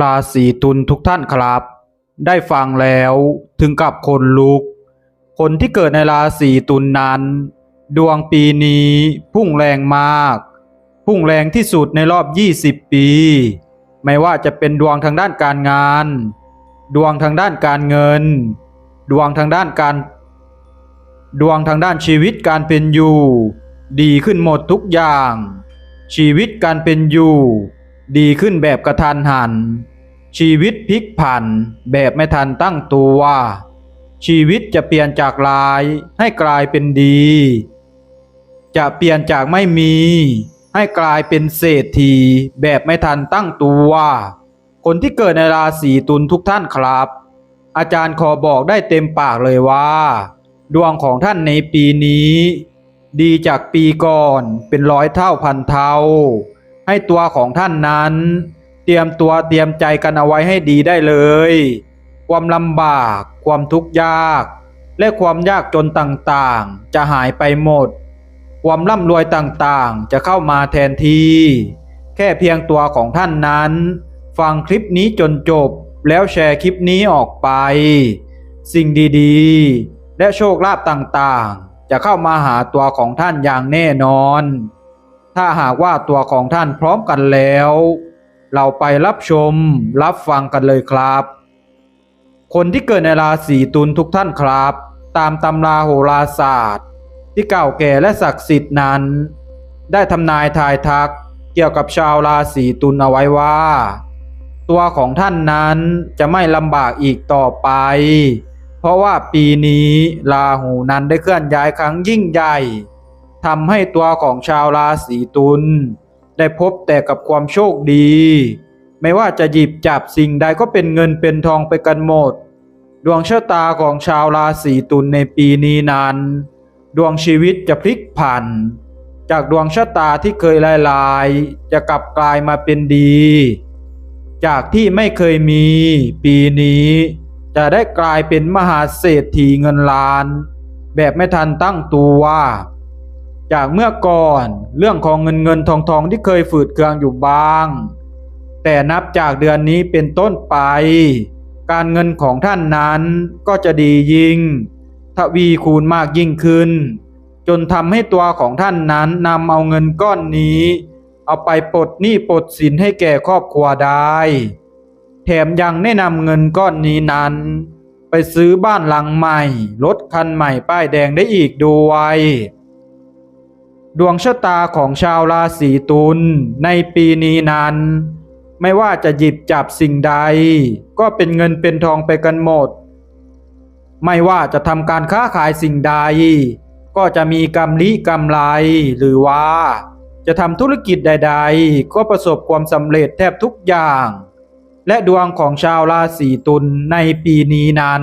ราศีตุลทุกท่านครับ ได้ฟังแล้วถึงกับคนลุก คนที่เกิดในราศีตุลนั้น ดวงปีนี้พุ่งแรงมาก พุ่งแรงที่สุดในรอบ 20 ปี ไม่ว่าจะเป็นดวงทางด้านการงาน ดวงทางด้านการเงิน ดวงทางด้านการ ดวงทางด้านชีวิตการเป็นอยู่ ดีขึ้นหมดทุกอย่าง ชีวิตการเป็นอยู่ ดีขึ้นแบบกระทันหัน ชีวิตพลิกผันแบบไม่ทันตั้งตัว ชีวิตจะเปลี่ยนจากร้ายให้กลายเป็นดี จะเปลี่ยนจากไม่มี ให้กลายเป็นเศรษฐีแบบไม่ทันตั้งตัว คนที่เกิดในราศีตุลทุกท่านครับ อาจารย์ขอบอกได้เต็มปากเลยว่า ดวงของท่านในปีนี้ ดีจากปีก่อนเป็นร้อยเท่าพันเท่า ให้ตัวของท่านนั้น เตรียมตัวเตรียมใจกันเอาไว้ให้ดีได้เลย ความลำบาก ความทุกข์ยาก และความยากจนต่างๆ จะหายไปหมด ความร่ำรวยต่างๆ จะเข้ามาแทนที่ แค่เพียงตัวของท่านนั้น ฟังคลิปนี้จนจบแล้วแชร์คลิปนี้ออกไป สิ่งดีๆ และโชคลาภต่างๆ จะเข้ามาหาตัวของท่านอย่างแน่นอน ถ้าหากว่าตัวของท่านพร้อมกันแล้ว เราไปรับชมรับฟังกันเลยครับ คนที่เกิดในราศีตุลทุกท่านครับ ตามตำราโหราศาสตร์ ที่เก่าแก่และศักดิ์สิทธิ์นั้น ได้ทำนายทายทักเกี่ยวกับชาวราศีตุลเอาไว้ว่า ตัวของท่านนั้นจะไม่ลำบากอีกต่อไป เพราะว่าปีนี้ราหูนั้นได้เคลื่อนย้ายครั้งยิ่งใหญ่ ทำให้ตัวของชาวราศีตุลได้พบแต่กับความโชคดี ไม่ว่าจะหยิบจับสิ่งใดก็เป็นเงินเป็นทองไปกันหมด ดวงชะตาของชาวราศีตุลในปีนี้นั้น ดวงชีวิตจะพลิกผัน จากดวงชะตาที่เคยลายๆ จะกลับกลายมาเป็นดี จากที่ไม่เคยมีปีนี้ จะได้กลายเป็นมหาเศรษฐีเงินล้าน แบบไม่ทันตั้งตัว จากเมื่อก่อนเรื่องของเงินเงินทองทองที่เคยฝืดเคืองอยู่บ้าง แต่นับจากเดือนนี้เป็นต้นไป การเงินของท่านนั้นก็จะดียิ่ง ทวีคูณมากยิ่งขึ้น จนทำให้ตัวของท่านนั้นนำเอาเงินก้อนนี้ เอาไปปลดหนี้ปลดสินให้แก่ครอบครัวได้ แถมยังแนะนำเงินก้อนนี้นั้น ไปซื้อบ้านหลังใหม่รถคันใหม่ป้ายแดงได้อีกด้วย ดวงชะตาของชาวราศีตุลในปีนี้นั้น ไม่ว่าจะหยิบจับสิ่งใด ก็เป็นเงินเป็นทองไปกันหมด ไม่ว่าจะทำการค้าขายสิ่งใด ก็จะมีกำลิกำไร หรือว่า จะทำธุรกิจใด ๆ ก็ประสบความสำเร็จแทบทุกอย่าง และดวงของชาวราศีตุลในปีนี้นั้น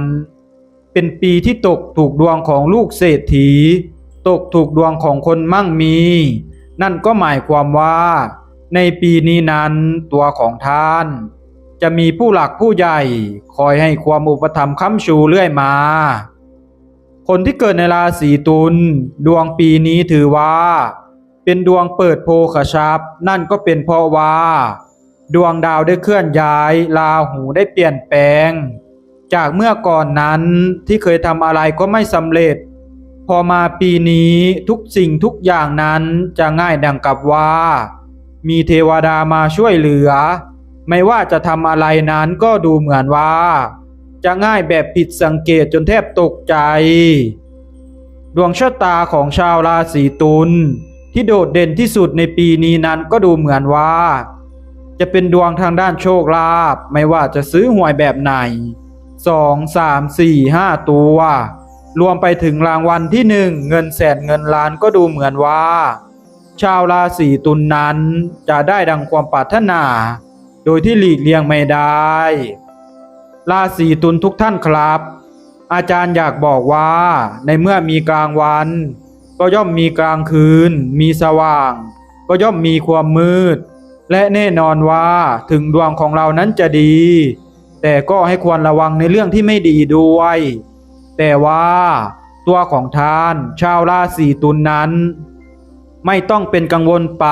เป็นปีที่ตกถูกดวงของลูกเศรษฐี ตกถูกดวงของคนมั่งมี นั่นก็หมายความว่า ในปีนี้นั้นตัวของท่าน จะมีผู้หลักผู้ใหญ่คอยให้ความอุปถัมภ์ค้ำชูเรื่อยมา คนที่เกิดในราศีตุลดวงปีนี้ถือว่า เป็นดวงเปิดโภคทรัพย์นั่นก็เป็นเพราะว่า ดวงดาวได้เคลื่อนย้ายราหูได้เปลี่ยนแปลง จากเมื่อก่อนนั้นที่เคยทำอะไรก็ไม่สำเร็จ พอมาปีนี้ทุกสิ่งทุกอย่างนั้นจะง่ายดังกับว่า มีเทวดามาช่วยเหลือ ไม่ว่าจะทำอะไรนั้นก็ดูเหมือนว่า จะง่ายแบบผิดสังเกตจนแทบตกใจ ดวงชะตาของชาวราศีตุลที่โดดเด่นที่สุดในปีนี้นั้นก็ดูเหมือนว่า จะเป็นดวงทางด้านโชคลาภไม่ว่าจะซื้อหวยแบบไหนสองสามสี่ห้าตัว รวมไปถึงรางวัลที่หนึ่งเงินแสนเงินล้านก็ดูเหมือนว่า ชาวราศีตุลนนั้นจะได้ดังความปรารถนา โดยที่หลีกเลี่ยงไม่ได้ ราศีตุลทุกท่านครับ อาจารย์อยากบอกว่า ในเมื่อมีกลางวัน ก็ย่อมมีกลางคืน มีสว่าง ก็ย่อมมีความมืด และแน่นอนว่าถึงดวงของเรานั้นจะดี แต่ก็ให้ควรระวังในเรื่องที่ไม่ดีด้วย แต่ว่าตัวของท่านชาวราศีตุลนนั้น ไม่ต้องเป็นกังวลไป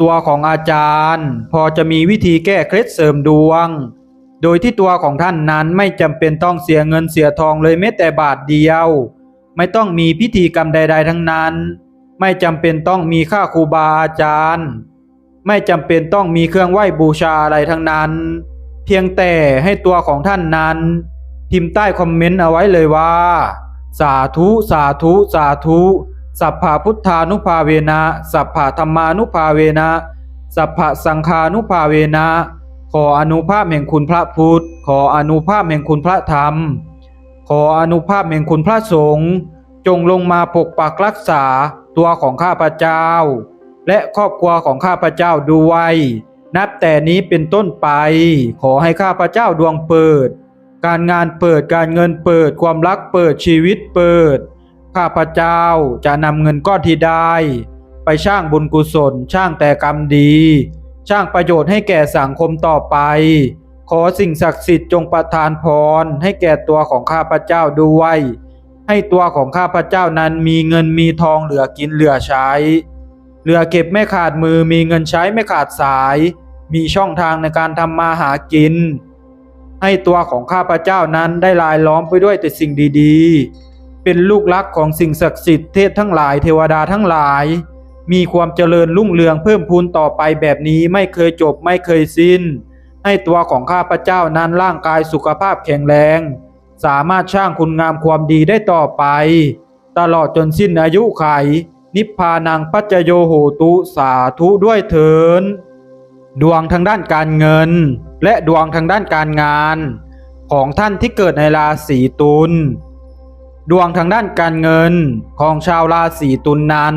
ตัวของอาจารย์ พอจะมีวิธีแก้เคล็ดเสริมดวง โดยที่ตัวของท่านนั้นไม่จำเป็นต้องเสียเงินเสียทองเลยแม้แต่บาทเดียว ไม่ต้องมีพิธีกรรมใด ๆ ทั้งนั้น ไม่จำเป็นต้องมีค่าครูบาอาจารย์ ไม่จำเป็นต้องมีเครื่องไหว้บูชาอะไรทั้งนั้น เพียงแต่ให้ตัวของท่านนั้น พิมพ์ใต้คอมเมนต์เอาไว้เลยว่า สาธุ สาธุ สาธุ สัพพะพุทธานุภาเวนะ สัพพะธรรมานุภาเวนะ สัพพะสังฆานุภาเวนะ ขออนุภาพแห่งคุณพระพุทธ ขออนุภาพแห่งคุณพระธรรม ขออนุภาพแห่งคุณพระสงฆ์ จงลงมาปกปักรักษาตัวของข้าพเจ้า และครอบครัวของข้าพเจ้าด้วยนับแต่นี้เป็นต้นไป ขอให้ข้าพเจ้าดวงเปิด การงานเปิดการเงินเปิดความรักเปิดชีวิตเปิด ข้าพเจ้าจะนำเงินก้อนที่ได้ ไปช่างบุญกุศลช่างแต่กรรมดีช่างประโยชน์ให้แก่สังคมต่อไป ขอสิ่งศักดิ์สิทธิ์จงประทานพรให้แก่ตัวของข้าพเจ้าด้วย ให้ตัวของข้าพเจ้านั้นมีเงินมีทองเหลือกินเหลือใช้ เหลือเก็บไม่ขาดมือมีเงินใช้ไม่ขาดสาย มีช่องทางในการทำมาหากิน ให้ตัวของข้าพเจ้านั้นได้ลายล้อมไปด้วยแต่สิ่งดีๆ เป็นลูกรักของสิ่งศักดิ์สิทธิ์เทพทั้งหลายเทวดาทั้งหลาย มีความเจริญรุ่งเรืองเพิ่มพูนต่อไปแบบนี้ไม่เคยจบไม่เคยสิ้น ให้ตัวของข้าพเจ้านั้นร่างกายสุขภาพแข็งแรง สามารถสร้างคุณงามความดีได้ต่อไป ตลอดจนสิ้นอายุไข นิพพานังปัจจโยโหตุสาธุด้วยเถินดวงทางด้านการเงิน และดวงทางด้านการงาน ของท่านที่เกิดในราศีตุลดวงทางด้านการเงินของชาวราศีตุลนนั้น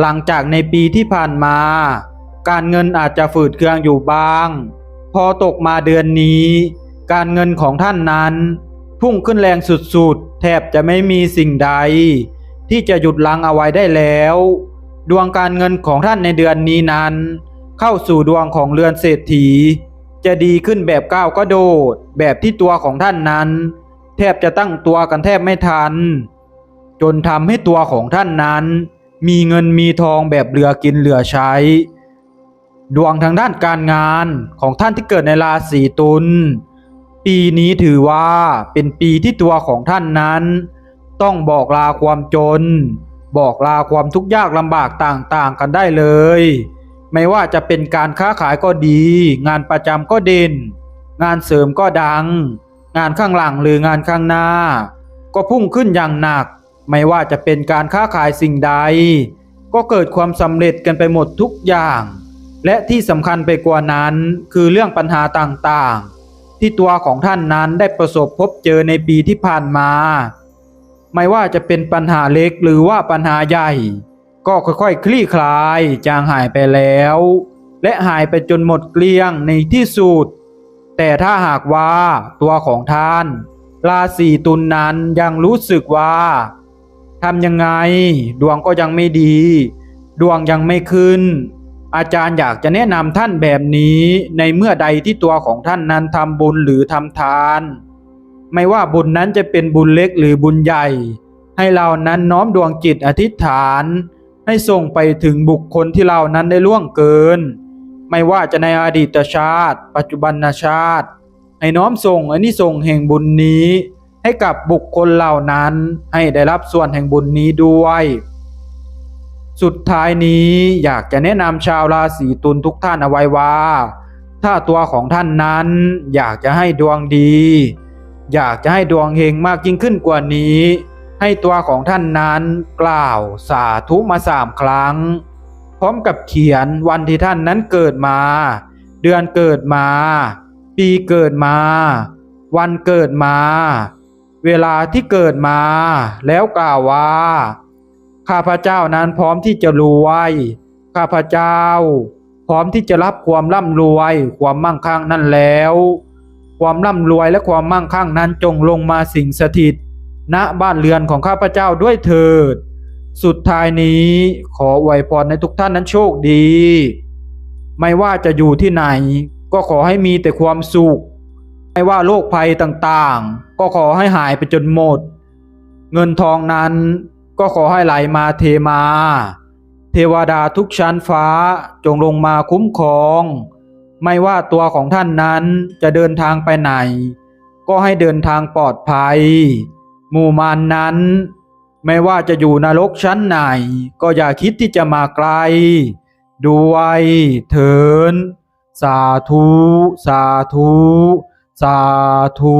หลังจากในปีที่ผ่านมา การเงินอาจจะฝืดเคืองอยู่บ้าง พอตกมาเดือนนี้ การเงินของท่านนั้น พุ่งขึ้นแรงสุดๆ แทบจะไม่มีสิ่งใด ที่จะหยุดลังเอาไว้ได้แล้ว ดวงการเงินของท่านในเดือนนี้นั้น เข้าสู่ดวงของเรือนเศรษฐี จะดีขึ้นแบบก้าวก็โดด แบบที่ตัวของท่านนั้น แทบจะตั้งตัวกันแทบไม่ทัน จนทำให้ตัวของท่านนั้น มีเงินมีทองแบบเหลือกินเหลือใช้ ดวงทางด้านการงานของท่านที่เกิดในราศีตุลปีนี้ถือว่าเป็นปีที่ตัวของท่านนั้น ต้องบอกลาความจน บอกลาความทุกข์ยากลำบากต่างๆกันได้เลย ไม่ว่าจะเป็นการค้าขายก็ดี งานประจำก็เด่น งานเสริมก็ดัง งานข้างหลังหรืองานข้างหน้า ก็พุ่งขึ้นอย่างหนัก ไม่ว่าจะเป็นการค้าขายสิ่งใด ก็เกิดความสำเร็จกันไปหมดทุกอย่าง และที่สำคัญไปกว่านั้นคือเรื่องปัญหาต่างๆ ที่ตัวของท่านนั้นได้ประสบพบเจอในปีที่ผ่านมา ไม่ว่าจะเป็นปัญหาเล็กหรือว่าปัญหาใหญ่ ก็ค่อยๆ คลี่คลายจางหายไปแล้ว และหายไปจนหมดเกลี้ยงในที่สุด แต่ถ้าหากว่าตัวของท่าน ราศีตุลนนั้นยังรู้สึกว่าทำยังไง ดวงก็ยังไม่ดี ดวงยังไม่ขึ้น อาจารย์อยากจะแนะนำท่านแบบนี้ในเมื่อใดที่ตัวของท่านนั้นทำบุญหรือทำทาน ไม่ว่าบุญนั้นจะเป็นบุญเล็กหรือบุญใหญ่ ให้เรานั้นน้อมดวงจิตอธิษฐาน ให้ส่งไปถึงบุคคลที่เรานั้นได้ล่วงเกิน ไม่ว่าจะในอดีตชาติ ปัจจุบันชาติ ให้น้อมส่งอันนี้ส่งส์แห่งบุญนี้ ให้กับบุคคลเหล่านั้นให้ได้รับส่วนแห่งบุญนี้ด้วย สุดท้ายนี้อยากจะแนะนำชาวราศีตุลทุกท่านเอาไว้ว่า ถ้าตัวของท่านนั้น อยากจะให้ดวงดี อยากจะให้ดวงเฮงมากยิ่งขึ้นกว่านี้ ให้ตัวของท่านนั้นกล่าวสาธุมาสามครั้ง พร้อมกับเขียนวันที่ท่านนั้นเกิดมา เดือนเกิดมา ปีเกิดมา วันเกิดมา เวลาที่เกิดมา แล้วกล่าวว่า ข้าพเจ้านั้นพร้อมที่จะรวยข้าพเจ้า พร้อมที่จะรับความร่ำรวย ความมั่งคั่งนั่นแล้ว ความร่ำรวยและความมั่งคั่งนั้นจงลงมาสิงสถิต ณบ้านเรือนของข้าพเจ้าด้วยเถิด สุดท้ายนี้ขออวยพรในทุกท่านนั้นโชคดี ไม่ว่าจะอยู่ที่ไหน ก็ขอให้มีแต่ความสุข ไม่ว่าโรคภัยต่างๆ ก็ขอให้หายไปจนหมด เงินทองนั้นก็ขอให้ไหลมาเทมา เทวดาทุกชั้นฟ้าจงลงมาคุ้มครอง ไม่ว่าตัวของท่านนั้นจะเดินทางไปไหน ก็ให้เดินทางปลอดภัย หมู่มานนั้น ไม่ว่าจะอยู่นรกชั้นไหน ก็อย่าคิดที่จะมาไกล ด้วยเถิน สาธุ สาธุ สาธุ